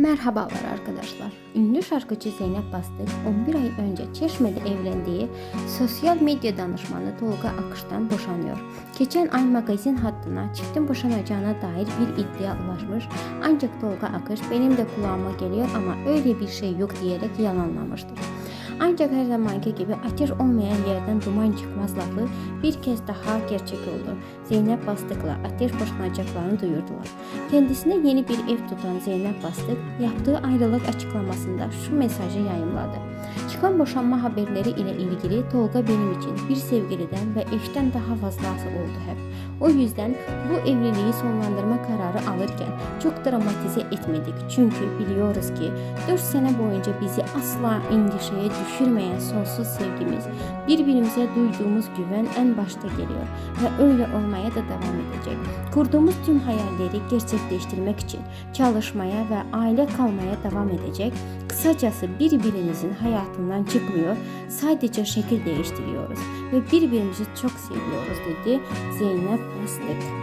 Merhabalar arkadaşlar. Ünlü şarkıcı Zeynep Bastık 11 ay önce Çeşme'de evlendiği sosyal medya danışmanı Tolga Akış'tan boşanıyor. Geçen ay magazin hattına çiftin boşanacağına dair bir iddia ulaşmış. Ancak Tolga Akış benim de kulağıma geliyor ama öyle bir şey yok diyerek yalanlamıştır. Ancak her zamanki gibi ateş olmayan yerden duman çıkmaz lafı bir kez daha gerçek oldu. Zeynep Bastık'la ateş boşanacaklarını duyurdular. Kendisine yeni bir ev tutan Zeynep Bastık yaptığı ayrılık açıklamasında şu mesajı yayınladı. Çıkan boşanma haberleri ile ilgili Tolga benim için bir sevgiliden ve eşten daha fazlası oldu hep. O yüzden bu evliliği sonlandırma kararı alırken çok dramatize etmedik. Çünkü biliyoruz ki 4 sene boyunca bizi asla endişeye düşürmeyen sonsuz sevgimiz, birbirimize duyduğumuz güven en başta geliyor ve öyle olmaya da devam edecek. Kurduğumuz tüm hayalleri gerçekleştirmek için çalışmaya ve aile kalmaya devam edecek. Kısacası birbirimizin hayatından çıkmıyor, sadece şekil değiştiriyoruz ve birbirimizi çok seviyoruz dedi Zeynep Bastık.